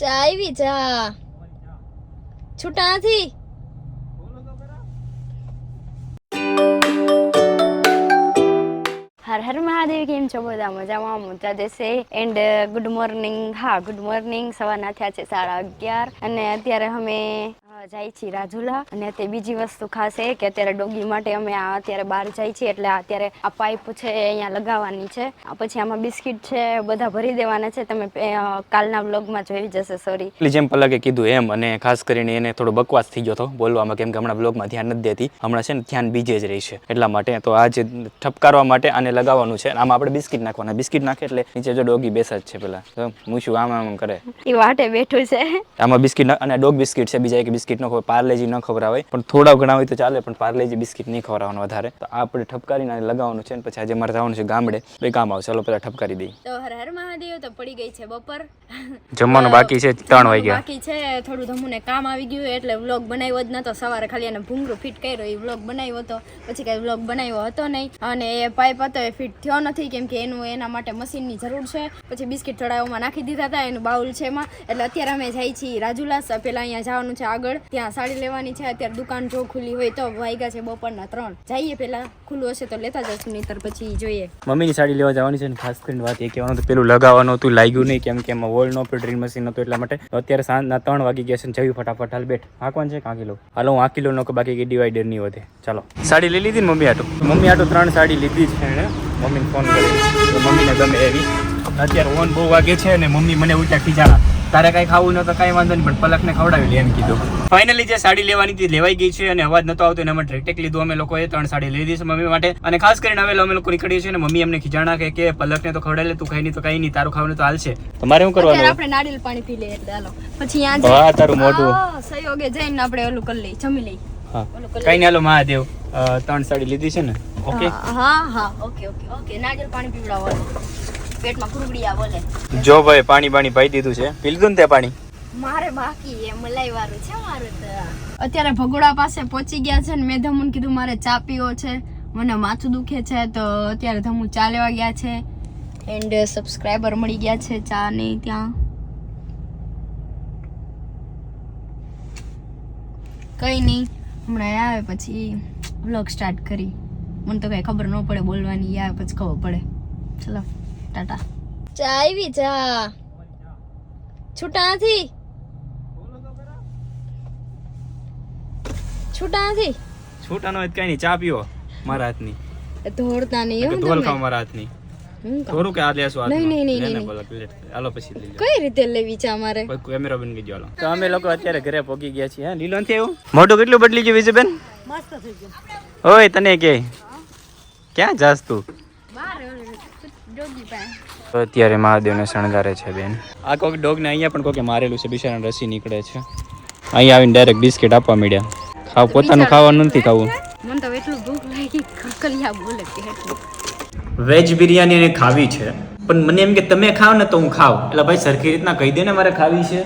ચા આવી ચા છૂટા નથી. હર હર મહાદેવ, કેમ છો બધા? મજામાં મોટા દેશે એન્ડ ગુડ મોર્નિંગ હા ગુડ મોર્નિંગ સવારના થયા છે સાડા અગિયાર. અને અત્યારે અમે જાય છીએ રાજુલા. અને તે બીજી વસ્તુ ખાસ એ કે અત્યારે ડોગી માટે અમે આ અત્યારે બહાર જાય છીએ એટલે અત્યારે આ પાઇપ છે અહીંયા લગાવવાની છે. પછી આમાં બિસ્કિટ છે બધા ભરી દેવાના છે. તમે કાલના બ્લોગમાં જોઈ જશે સોરી એટલે જેમ પલકે કીધું એમ અને ખાસ કરીને એને થોડો બકવાસ થઈ ગયો હતો બોલવામાં કેમ કે હમણાં બ્લોગમાં ધ્યાન નથી દેતી. હમણાં છે ને ધ્યાન બીજે જ રહી છે એટલા માટે તો આ જે ઠપકારવા માટે આને લગાવવાનું છે. આમાં આપણે બિસ્કિટ નાખવાના. બિસ્કિટ નાખે એટલે નીચે જો ડોગી બેસે જ છે પેલા. મૂછું આમ આમ કરે. એ વાટે બેઠું છે. આમાં બિસ્કિટ અને ડોગ બિસ્કિટ છે બીજા એક બિસ્કિટ ન ખબર પાર્લેજી ન ખવડાવાય. પણ થોડા ઘણા હોય તો ચાલે પણ પાર્લેજી બિસ્કિટ નહીં ખવડાવવાનું વધારે. તો આ આપણે ઠપકારીને આને લગાવવાનું છે ને પછી આજે મારે જવાનું છે ગામડે. બે કામ આવશે ચાલો પેલા ઠપકારી દઈએ. તો હર હર મહાદેવ તો પડી ગઈ છે બપોર. જમવાનું બાકી છે ત્રણ વાગ્યા. બાકી છે થોડું ધમુને કામ આવી ગયું એટલે વ્લોગ બનાવ્યો જ નતો. સવારે ખાલી એને ભૂંગરું ફિટ કર્યો એ વ્લોગ બનાવ્યો હતો. પછી કઈ વ્લોગ બનાવ્યો હતો નહીં. અને એ પાઇપ હતો એ ફિટ થયો નથી કેમ કે એનું એના માટે મશીનની જરૂર છે. પછી બિસ્કિટ થોડા નાખી દીધા હતા એનું બાઉલ છે એમાં. એટલે અત્યારે અમે જઈએ છીએ રાજુલા સ- પેલા અહીંયા જવાનું છે આગળ. ત્યાં સાડી લેવાની છે, અત્યારે દુકાન જો ખુલ્લી હોય તો વાગ્યા છે બપોરના ત્રણ. જઈએ પેલા ખુલ્લું હશે તો લેતા જશું, નહીતર પછી જોઈએ. મમ્મીની સાડી લેવા જવાની છે ને ખાસ કરીને વાત એ કહેવાનું તો પેલું લગાવવાનું હતું, લાગ્યું નહીં કેમ કે એમાં વોલ નો ડ્રીલ મશીન હતું એટલા માટે. અત્યારે સાંજના ત્રણ વાગી ગયા છે ને જવી ફટાફટ, હાલ બેઠ. હાંકવાનું છે કાંકી લો હાલો હું આંકી લો નો બાકી કે ડિવાઈડર નહીં વધે. ચાલો. સાડી લઈ લીધી ને મમ્મી આટો? મમ્મી આટો ત્રણ સાડી લીધી છે એણે. મમ્મીને ફોન કરી તો મમ્મીને ગમે એવી. અત્યારે ઓન બહુ વાગે છે અને મમ્મી મને ઉલટા ખીજાણા. તારે કાંઈ ખાવું નતો કાંઈ વાંધો નહીં પણ પલકને લે એમ કીધું. ફાઇનલી જે સાડી લેવાની હતી લેવાઈ ગઈ છે અને અવાજ નતો આવતો એના માટે રેટેક લીધું. અમે લોકોએ ત્રણ સાડી લઈ દીધી મમ્મી માટે. અને ખાસ કરીને હવે અમે લોકો નીકળીએ છીએ અને મમ્મી એમને ખીજાણા કે કે પલકને તો ખવડાવી લે તું ખાઈ નહીં તો કઈ નહીં તારું ખાવાનું તો હાલશે. તમારે શું કરવાનું? આપણે નારિયેલ પાણી પી લઈએ એટલે હાલો. પછી ત્યાં તારું મોઢું. સહયોગે જઈને આપણે ઓલું કરી લઈ જમી લઈ હા. કઈ નહીં હાલો મહાદેવ. ત્રણ સાડી લીધી છે ને. ઓકે હા હા હા ઓકે ઓકે ઓકે. નારિયેલ પાણી પીવડાવવાનું. પેટમાં કુરબડિયા બોલે. જો ભાઈ પાણી પાણી પાઈ દીધું છે. પી લીધું ને તે પાણી. મારે બાકી એ મલાઈ વાળું છે મારું તો. અત્યારે ભગોડા પાસે પહોંચી ગયા છે ને મેં ધમુન કીધું મારે ચા પીવો છે. મને માથું દુખે છે તો અત્યારે ધમુ ચા લેવા ગયા છે. એન્ડ સબસ્ક્રાઈબર મળી ગયા છે ચા ને ત્યાં. કઈ નહીં હમણાં આવે પછી વ્લોગ સ્ટાર્ટ કરી. મને તો કઈ ખબર ન પડે બોલવાની આવે પછી ખબર પડે. ચલો. ટાટા. ચા આવી ચા છૂટા નથી. છૂટા નથી. છૂટા નો કઈ નહીં ચા પીવો મારા હાથની. ધોળતા નહીં હો ધોલ ખાવ મારા હાથની. થોડું કે આ લેશું નહીં, નહીં, નહીં, નહીં. હાલો પછી લઈ લો. કઈ રીતે લેવી ચા મારે? કોઈ કેમેરા બંધ કરી હાલો. તો અમે લોકો અત્યારે ઘરે પહોંચી ગયા છીએ હે લીલો નથી આવ્યું? મોઢું કેટલું બદલી ગયું વિજયબેન? મસ્ત થઈ ગયું. ઓય તને કે. ક્યાં જાસ તું? તો અત્યારે મહાદેવને શણગારે છે બેન. આ કોઈક ડોગને અહીંયા પણ કોકે મારેલું છે બિચારાને રસી નીકળે છે. અહીંયા આવીને ડાયરેક્ટ બિસ્કિટ આપવા મળ્યા ખાવ પોતાનું ખાવાનું નથી ખાવું. મને તો એટલું ભૂખ લાગી કકલિયા બોલે કે વેજ બિરયાની એને ખાવી છે. પણ મને એમ કે તમે ખાવ ને તો હું ખાવ. એટલે ભાઈ સરખી રીતના કહી દે ને મારે ખાવી છે.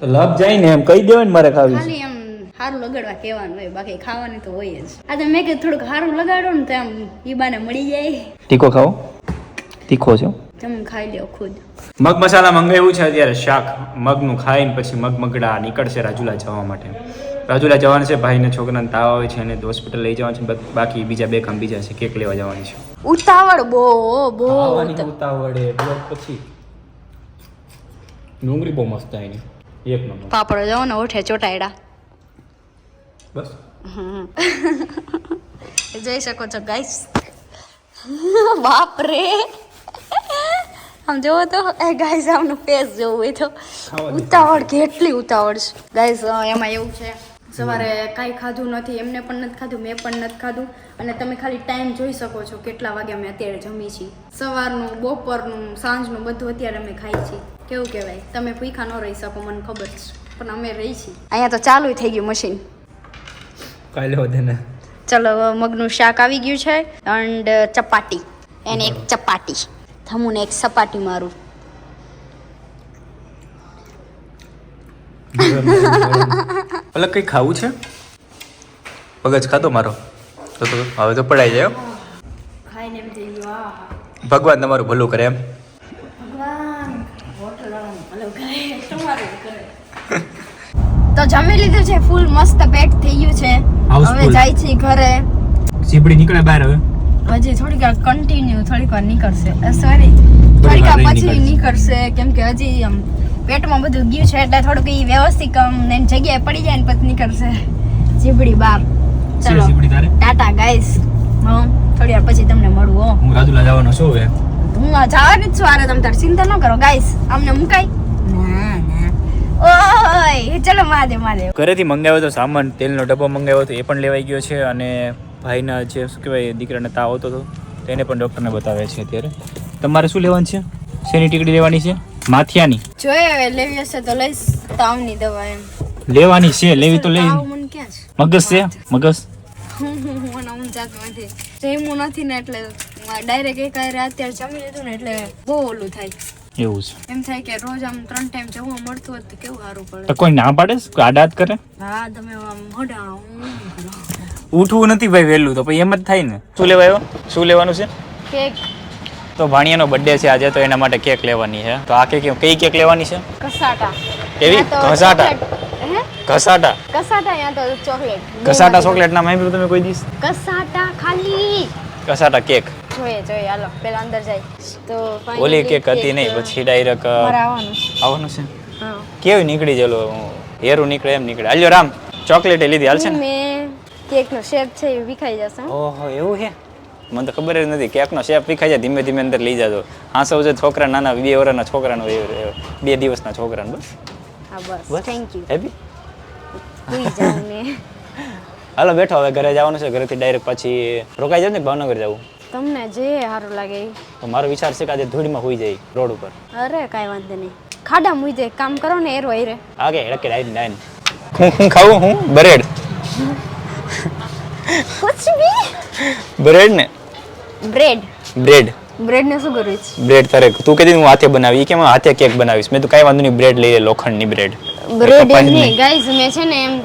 તો લપ જાય ને એમ કહી દેવાય ને મારે ખાવી છે. એમ સારું લગાડવા કહેવાનું હોય બાકી ખાવાની તો હોય જ. આ તો મેં કે થોડુંક સારું લગાડો ને તો એમ ઈબાને મળી જાય. તીખો ખાઓ તીખો છો તમે ખાઈ લ્યો ખુદ. મગ મસાલા મંગાવ્યું છે અત્યારે શાક. મગનું ખાઈને પછી મગ મગડા નીકળશે રાજુલા જવા માટે. રાજુલા જવાનું છે ભાઈને છોકરાને તાવ આવે છે અને હોસ્પિટલ લઈ જવાનું છે બાકી બીજા બે કામ બીજા છે કેક લેવા જવાની છે. ઉતાવળ બહુ બહુ. ઉતાવળે પછી. ડુંગળી બહુ મસ્ત એની એક નંબર. પાપડ જાઓ ને ઓઠે ચોટાયડા. બસ. જોઈ શકો છો ગાઈસ બાપ રે આમ જોવો તો એ ગાઈસ આમનું ફેસ જોવું હોય તો. ઉતાવળ કેટલી ઉતાવળ છે. ગાઈસ એમાં એવું છે. સવારે કાંઈ ખાધું નથી એમને પણ નથી ખાધું મેં પણ નથી ખાધું. અને તમે ખાલી ટાઈમ જોઈ શકો છો કેટલા વાગે અમે અત્યારે જમી છીએ. સવારનું બપોરનું સાંજનું બધું અત્યારે અમે ખાઈ છીએ. કેવું કહેવાય? તમે ભૂખા ન રહી શકો મને ખબર છે. પણ અમે રહી છીએ. અહીંયા તો ચાલુ થઈ ગયું મશીન કાલે વધે ને ચલો મગનું શાક આવી ગયું છે એન્ડ ચપાટી. એને એક ચપાટી. થમુને એક સપાટી મારું. એટલે કંઈ ખાવું છે? પગજ ખાધો મારો? તો તો હવે તો પડાઈ જાય ખાઈને એમ થઈ ભગવાન તમારું ભલું કરે એમ. ભગવાન હોટલ વાળાનું ભલું કરે તો જમી લીધું છે ફૂલ મસ્ત પેટ થઈ ગયું છે. હવે જાય છે ઘરે. સીપડી નીકળે બહાર હવે? હજી થોડીક વાર કન્ટિન્યુ થોડીક વાર નીકળશે. સોરી થોડીક વાર પછી નીકળશે. કેમ કે હજી આમ પેટમાં બધું ગયું છે એટલે થોડુંક ઈ વ્યવસ્થિત આમ એની જગ્યાએ પડી જાય ને પછી નીકળશે. જીબડી બાર છે ચલો. ટાટા ગાઈસ હું થોડી વાર પછી તમને મળું હો. હું રાજુલા જવાનો છું હવે. હું આ જવાની જ છું આરે તમે તાર ચિંતા ન કરો ગાઈસ અમને મુકાય. ના. ઓય ચલો મહાદેવ મહાદેવ. ઘરેથી મંગાવ્યો તો સામાન તેલનો ડબ્બો મંગાવ્યો હતો એ પણ લેવાઈ ગયો છે અને ભાઈના જે શું કહેવાય દીકરાને તાવ આવતો હતો તેને પણ ડૉક્ટરને બતાવે છે અત્યારે. તમારે શું લેવાનું છે? શેની ટીકડી લેવાની છે? માથિયાની. જોઈએ હવે લેવી હશે તો લઈશ તાવની દવા એમ. લેવાની છે લેવી તો લઈ. મગજ છે? મગજ? હું જાત નથી. જમ્યું નથી ને એટલે ડાયરેક્ટ એક અત્યારે જમી લીધું ને એટલે બહુ ઓલું થાય. એવું છે. એમ થાય કે રોજ આમ ત્રણ ટાઈમ જવું મળતું હોત તો કેવું સારું તો પડે કોઈ ના પાડે? આડાત કરે? હા તમે આમ મોઢા ઉઠવું નથી ભાઈ વહેલું તો પછી એમ જ થાય ને. શું લેવાયો શું લેવાનું છે? કેક. તો ભાણિયાનો બર્થડે છે આજે તો એના માટે કેક લેવાની છે. તો આ કેક કઈ કેક લેવાની છે? કસાટા એવી? ઘસાટા? ઘસાટા. કસાટા યા તો ચોકલેટ. ઘસાટા ચોકલેટ ના સાંભળ્યું તમે કોઈ દિવસ. કસાટા ખાલી. ઘસાટા કેક. જોઈએ જોઈએ હાલો પેલા અંદર જાય. તો ઓલી કેક હતી નહીં પછી ડાયરેક્ટ આવવાનું છે. આવવાનું છે? કેવી નીકળી ચલો હેરું નીકળે એમ નીકળે. હાલ્યો રામ ચોકલેટ લીધી હાલશે ને? કેક નો શેપ છે એ વિખાઈ જશે ઓહો એવું છે? મને તો ખબર જ નથી કેકનો શેપ વિખાઈ જાય ધીમે ધીમે અંદર લઈ જાજો. હા સૌ જે છોકરા નાના બે વર્ષના છોકરાનો બે દિવસના છોકરાનો બસ. હા બસ. થેન્ક યુ હેપી હાલો બેઠો હવે ઘરે જવાનું છે ઘરેથી ડાયરેક્ટ પછી રોકાઈ જાવ ને ભાવનગર જવું? તમને જે સારું લાગે તો મારો વિચાર છે કે આજે ધૂળમાં હોઈ જાય રોડ ઉપર. અરે કાંઈ વાંધો નહીં. ખાડા મુઈ જાય. કામ કરો ને એરો એરે આગે હેડકે ડાઈન ડાઈન હું હું ખાવું? હું? બ્રેડ. કુછ ભી? બ્રેડ ને? બ્રેડ. બ્રેડ. બ્રેડ ને શું કરવું છે? બ્રેડ તારે તું કીધી હું હાથે બનાવી. કે હું હાથે કેક બનાવીશ? મેં તો કાંઈ વાંધો નહીં બ્રેડ લઈ લે લોખંડની બ્રેડ. બ્રેડ એમ નહીં. ગાઈઝ મેં છે ને એમ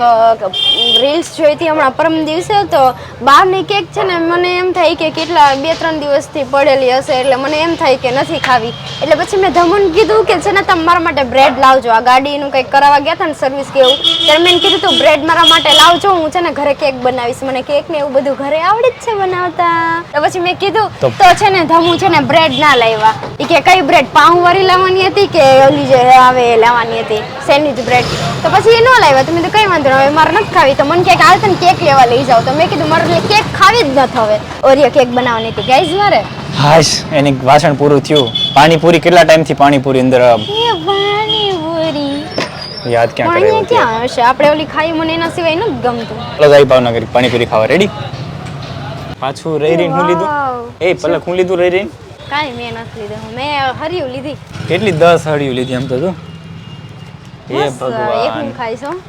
રીલ્સ જોઈ હતી હમણાં પરમ દિવસે તો બહારની કેક છે ને મને એમ થાય કે કેટલા બે ત્રણ દિવસથી પડેલી હશે એટલે મને એમ થાય કે નથી ખાવી. એટલે પછી મેં ધમુન કીધું કે છે ને તમે મારા માટે બ્રેડ લાવજો. આ ગાડીનું કંઈક કરાવવા ગયા હતા ને સર્વિસ કે એવું ત્યારે મેં કીધું તું બ્રેડ મારા માટે લાવજો. હું છે ને ઘરે કેક બનાવીશ. મને કેક ને એવું બધું ઘરે આવડે જ છે બનાવતા. તો પછી મેં કીધું તો- છે ને ધમુ છે ને બ્રેડ ના લાવ્યા. કે કઈ બ્રેડ પાઉં વાળી લાવવાની હતી કે ઓલી જે આવે એ લાવવાની હતી? સેન્ડવિચ બ્રેડ તો પછી એ ન લાવ્યા. તો મેં તો કઈ વાંધો હવે મારે નથી ખાવી. તો મને ક્યાંક હાલ તને કેક લેવા લઈ જાવ તો મેં કીધું મારે કેક ખાવી જ નથી હવે. ઓરિયો કેક બનાવવાની હતી. ગાઈઝ મારે હાશ એની વાસણ પૂરું થયું. પાણીપુરી કેટલા ટાઈમથી પાણીપુરી અંદર યાદ ક્યાં કરે ક્યાં હશે આપણે ઓલી ખાઈ મને એના સિવાય ન ગમતું. જાય ભાવનગર પાણીપુરી ખાવા. રેડી પાછું રહી રહીને હું લીધું? એ પલક હું લીધું રહી રહીને? કાઈ મેં નથી લીધું. મેં હરિયું લીધી. કેટલી દસ હરિયું લીધી એમ તો જો. હું ભગવાન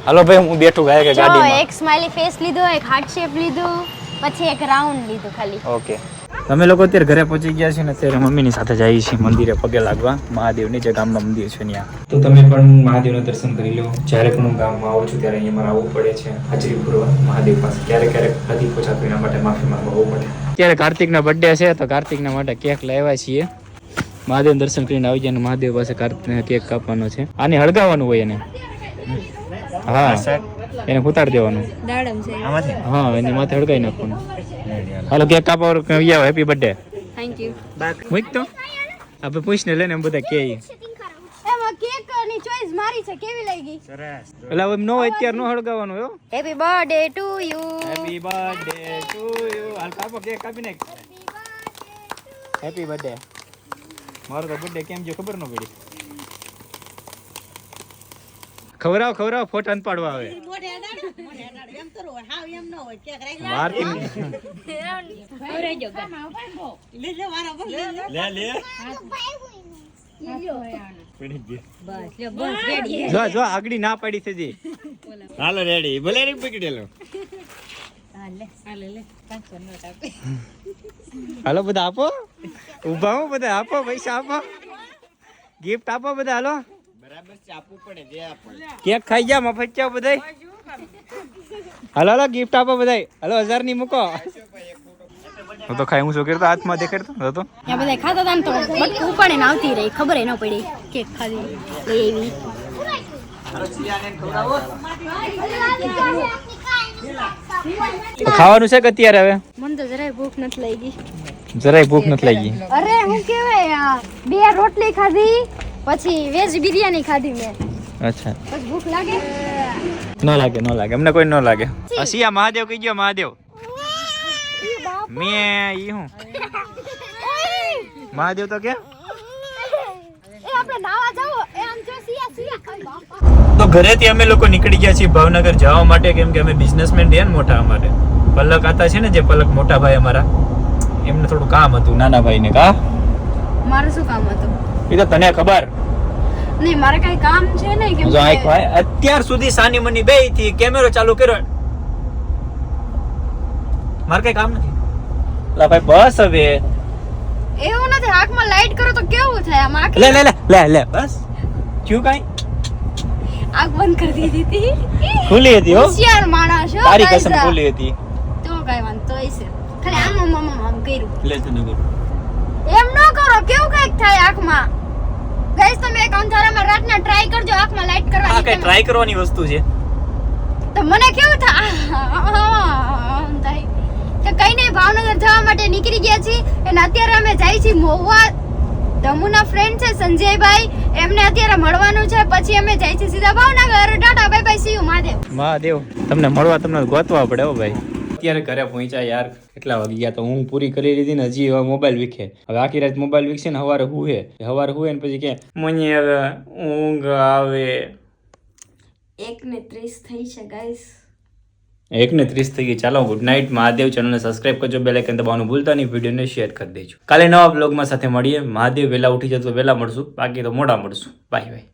હાલો ભાઈ હું બેઠું ગાય કે ગાડીમાં? એક સ્માઈલી ફેસ લીધો એક હાર્ટ શેપ લીધો પછી એક રાઉન્ડ લીધો ખાલી. ઓકે. અમે લોકો અત્યારે ઘરે પહોંચી ગયા છીએ ને અત્યારે મમ્મીની સાથે જઈએ છીએ મંદિરે પગે લાગવા. મહાદેવની જે ગામમાં મંદિર છે ત્યાં. તો તમે પણ મહાદેવના દર્શન કરી લો. જ્યારે પણ હું ગામમાં આવું છું ત્યારે અહીંયા મારે આવવું પડે છે હાજરી પૂરવા મહાદેવ પાસે. ક્યારેક ક્યારેક હાથી પહોંચાતું એના માટે માફી માંગવા આવવું પડે. અત્યારે કાર્તિકના બર્થડે છે તો કાર્તિકના માટે કેક લાવ્યા છીએ. મહાદેવ દર્શન કરીને આવી જાય મહાદેવ પાસે કાર્તિક કેક કાપવાનો છે. આને હળગાવવાનું હોય એને. હા એને ઉતાર દેવાનું. હા એની માથે હળગાવી નાખવાનું. હાલો કેક કાપવા હેપી બર્થડે થેન્ક યુ મૂક તો. આપણે પૂછને લઈને એમ બધા કે એમાં કેક ચોઈસ મારી છે. કેવી લાગી એટલે હવે નો અત્યારે નો હળગાવાનું હો. Happy birthday to you happy birthday to you હાલ કાપો કેક કાપી નાખ. હેપી બર્થડે મારો તો બર્થડે કેમ જો ખબર ન પડી. ખવરાવ ખવરાવ ફોટા ન પાડવા આવે. વાર કેમ લે લે. જો ના પાડી છે જી. હાલો રેડી ભલે રે પકડેલો હાલો બધા આપો. ઊભા હો બધા આપો પૈસા આપો. ગિફ્ટ આપો બધા હાલો. કેક ખાઈ જા મફત બધા બધાય? હાલો હાલો ગિફ્ટ આપો બધાય. હાલો હજારની મૂકો. હું તો ખાઈ હું છોકરી હાથમાં દેખાડતો? હતો ત્યાં બધા ખાતા હતા ને તો બટકું ઉપાડીને આવતી રહી ખબર ન પડી કેક ખાધી. એવી. તો ખાવાનું છે કે અત્યારે હવે? મને તો જરાય ભૂખ નથી લાગી. જરાય ભૂખ નથી લાગી. અરે હું કેવાય બે રોટલી ખાધી પછી વેજ બિરયાની ખાધી મેં. અચ્છા. પછી ભૂખ લાગે. ન લાગે ન લાગે. અમને કોઈ ન લાગે. અસિયા મહાદેવ કહી ગયો મહાદેવ. મેં ઈ હું? મહાદેવ તો કે? એ આપણે નાવા જાવ એ આમ જો સિયા સિયા અરે બાપા. તો ઘરેથી અમે લોકો નીકળી ગયા છીએ ભાવનગર જવા માટે કેમ કે અમે બિઝનેસમેન રહ્યા ને મોટા અમારે. પલક આતા છે ને જે પલક મોટા ભાઈ અમારા. એમને થોડું કામ હતું નાના ભાઈને કા? મારે શું કામ હતું? એ તો તને ખબર. નહીં મારે કઈ કામ છે ને કે જો આઈ ભાઈ અત્યાર સુધી સાની મની બેથી કેમેરો ચાલુ કર્યો મારે કઈ કામ નથી. લા ભાઈ બસ હવે. એવું નથી આંખમાં લાઈટ કરો તો કેવું થાય? આમ આંખ લે લે લે લે લે બસ. ક્યું કાઈ? આંખ બંધ કરી દીધી હતી. ખુલી હતી હો. હોશિયાર માણસ છો તારી કસમ ખુલી હતી. તો કાઈ વાંધો હશે ખાલી આમ આમ આમ આમ કર્યું. લે તને કર એમ ન કરો કેવું કંઈક થાય આંખમાં? ગાઈસ તમે એક અંધારામાં રાતના ટ્રાય કરજો આંખમાં લાઈટ આ કરવાની કઈ ટ્રાય કરવાની વસ્તુ છે? તો મને કેવું થાય. આમ કઈ નહીં ભાવનગર જવા માટે નીકળી ગયા છીએ. અને અત્યારે અમે જાય છીએ મોવા. દમુના ફ્રેન્ડ છે સંજયભાઈ. એમને અત્યારે મળવાનું છે. પછી અમે જાય છીએ સીધા Bhavnagar. Tata bye bye see you Mahadev. Mahadev તમને મળવા તમને ગોતવા પડે હો ભાઈ. અત્યારે ઘરે પહોંચ્યા યાર. કેટલા વાગી ગયા તો હું પૂરી કરી લીધી ને હજી હવે મોબાઈલ વીખે. હવે આખી રાત મોબાઈલ વીખશે ને સવારે હુએ સવારે હુએ ને પછી કે મને હવે ઊંઘ આવે. એક ને ત્રીસ થઈ છે ગાઈસ એક ને ત્રીસ થઈ ગઈ. ચાલો ગુડ નાઇટ મહાદેવ ચેનલને સબસ્ક્રાઇબ કરજો. બેલ આઇકન દબાવવાનું ભૂલતા નહીં. વિડીયોને શેર કરી દેજો. કાલે નવા બ્લોગમાં સાથે મળીએ. મહાદેવ વહેલા ઉઠી જતો વહેલા મળશું. બાકી તો મોડા મળશું. Bye bye